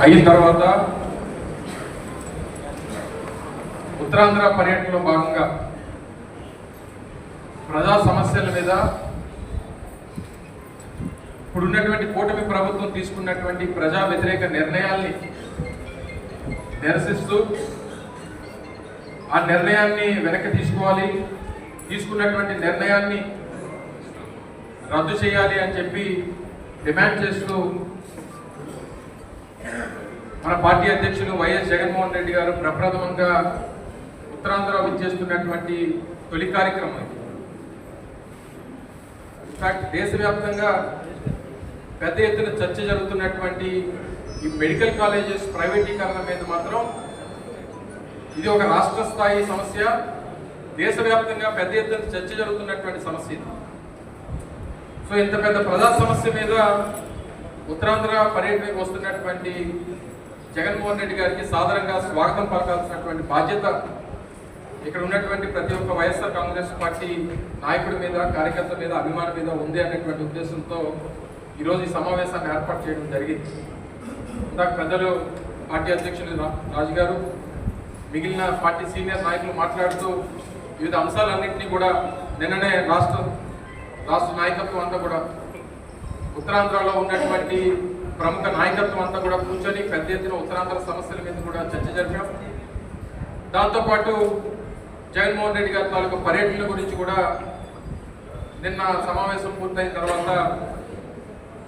అయిన తర్వాత ఉత్తరాంధ్ర పర్యటనలో భాగంగా ప్రజా సమస్యల మీద ఇప్పుడున్నటువంటి కూటమి ప్రభుత్వం తీసుకున్నటువంటి ప్రజా వ్యతిరేక నిర్ణయాల్ని నిరసిస్తూ ఆ నిర్ణయాన్ని వెనక్కి తీసుకోవాలి తీసుకున్నటువంటి నిర్ణయాన్ని రద్దు చేయాలి అని చెప్పి డిమాండ్ చేస్తూ మన పార్టీ అధ్యక్షులు వైఎస్ జగన్మోహన్ రెడ్డి గారు ప్రప్రథమంగా ఉత్తరాంధ్ర విచ్చేస్తున్నటువంటి తొలి కార్యక్రమం ఇది. ఇన్ఫాక్ట్ దేశవ్యాప్తంగా పెద్ద ఎత్తున చర్చ జరుగుతున్నటువంటి ఈ మెడికల్ కాలేజెస్ ప్రైవేటీకరణ మీద మాత్రం ఇది ఒక రాష్ట్ర స్థాయి సమస్య. దేశవ్యాప్తంగా పెద్ద ఎత్తున చర్చ జరుగుతున్నటువంటి సమస్య ఇది. సో ఇంత పెద్ద ప్రజా సమస్య మీద ఉత్తరాంధ్ర పర్యటనకు వస్తున్నటువంటి జగన్మోహన్ రెడ్డి గారికి సాధారణంగా స్వాగతం పలకాల్సినటువంటి బాధ్యత ఇక్కడ ఉన్నటువంటి ప్రతి ఒక్క వైఎస్ఆర్ కాంగ్రెస్ పార్టీ నాయకుడి మీద కార్యకర్త మీద అభిమానం మీద ఉంది అనేటువంటి ఉద్దేశంతో ఈరోజు ఈ సమావేశాన్ని ఏర్పాటు చేయడం జరిగింది. ఇందాక పెద్దలు పార్టీ అధ్యక్షులు రా- రాజు గారు మిగిలిన పార్టీ సీనియర్ నాయకులు మాట్లాడుతూ వివిధ అంశాలన్నింటినీ కూడా నిన్ననే రాష్ట్ర రాష్ట్ర నాయకత్వం అంతా కూడా ఉత్తరాంధ్రలో ఉన్నటువంటి ప్రముఖ నాయకత్వం అంతా కూడా కూర్చొని పెద్ద ఎత్తున ఉత్తరాంధ్ర సమస్యల మీద కూడా చర్చ జరిపాం. దాంతోపాటు జగన్మోహన్ రెడ్డి గారి తాలూకు పర్యటనల గురించి కూడా నిన్న సమావేశం పూర్తయిన తర్వాత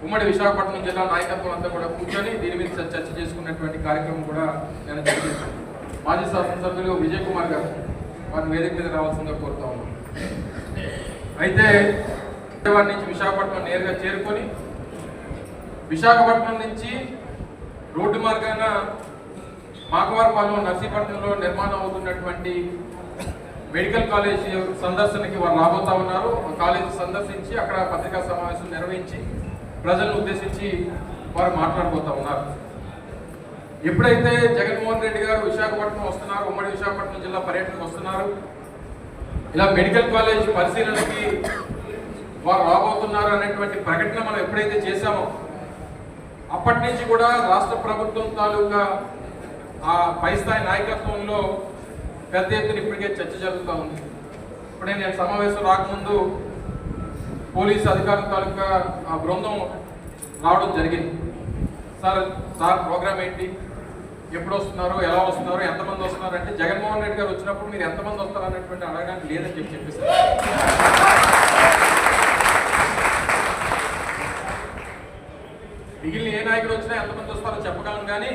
ఉమ్మడి విశాఖపట్నం జిల్లా నాయకత్వం అంతా కూడా కూర్చొని దీని మీద చర్చ చేసుకున్నటువంటి కార్యక్రమం కూడా నేను జరిగింది. మాజీ శాసనసభ్యులు విజయ్ కుమార్ గారు వారిని వేదిక మీద రావాల్సిందిగా కోరుతా ఉన్నాను అయితే విజయవాడ నుంచి విశాఖపట్నం నేరుగా చేరుకొని విశాఖపట్నం నుంచి రోడ్డు మార్గాన మాకవారపాలెం నర్సీపట్నంలో నిర్మాణం అవుతున్నటువంటి మెడికల్ కాలేజ్ సందర్శనకి వారు రాబోతా ఉన్నారు. కాలేజీ సందర్శించి అక్కడ పత్రికా సమావేశం నిర్వహించి ప్రజలను ఉద్దేశించి వారు మాట్లాడబోతా ఉన్నారు. ఎప్పుడైతే జగన్మోహన్ రెడ్డి గారు విశాఖపట్నం వస్తున్నారు ఉమ్మడి విశాఖపట్నం జిల్లా పర్యటనకు వస్తున్నారు ఇలా మెడికల్ కాలేజ్ పరిశీలనకి వారు రాబోతున్నారు అనేటువంటి ప్రకటన మనం ఎప్పుడైతే చేశామో అప్పటి నుంచి కూడా రాష్ట్ర ప్రభుత్వం తాలూకా ఆ పై స్థాయి నాయకత్వంలో పెద్ద ఎత్తున ఇప్పటికే చర్చ జరుగుతూ ఉంది. ఇప్పుడే నేను సమావేశం రాకముందు పోలీస్ అధికారుల తాలూకా ఆ బృందం రావడం జరిగింది. సార్ సార్ ప్రోగ్రామ్ ఏంటి? ఎప్పుడు వస్తున్నారు ఎలా వస్తున్నారు? ఎంతమంది వస్తున్నారు అంటే జగన్మోహన్ రెడ్డి గారు వచ్చినప్పుడు మీరు ఎంతమంది వస్తారు అనేటువంటి అడగడానికి లేదని చెప్పి చెప్పేశారు. మిగిలిన ఏ నాయకుడు వచ్చినా ఎంతమంది వస్తారో చెప్పగలను కానీ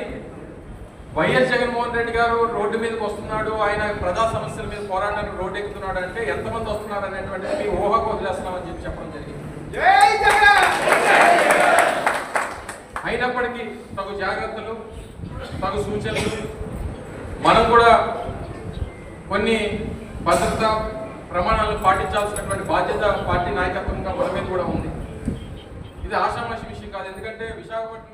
వైఎస్ జగన్మోహన్ రెడ్డి గారు రోడ్డు మీదకి వస్తున్నాడు ఆయన ప్రజా సమస్యల మీద పోరాటానికి రోడ్డు ఎక్కుతున్నాడు అంటే ఎంతమంది వస్తున్నారు అనేటువంటిది మీ ఊహకు వదిలేస్తున్నామని చెప్పి చెప్పడం జరిగింది. అయినప్పటికీ తగు జాగ్రత్తలు తగు సూచనలు మనం కూడా కొన్ని భద్రతా ప్రమాణాలను పాటించాల్సినటువంటి బాధ్యత పార్టీ నాయకత్వంగా మన మీద కూడా ఉంది. ఇది ఆషామాషి విషయం కాదు. ఎందుకంటే విశాఖపట్నం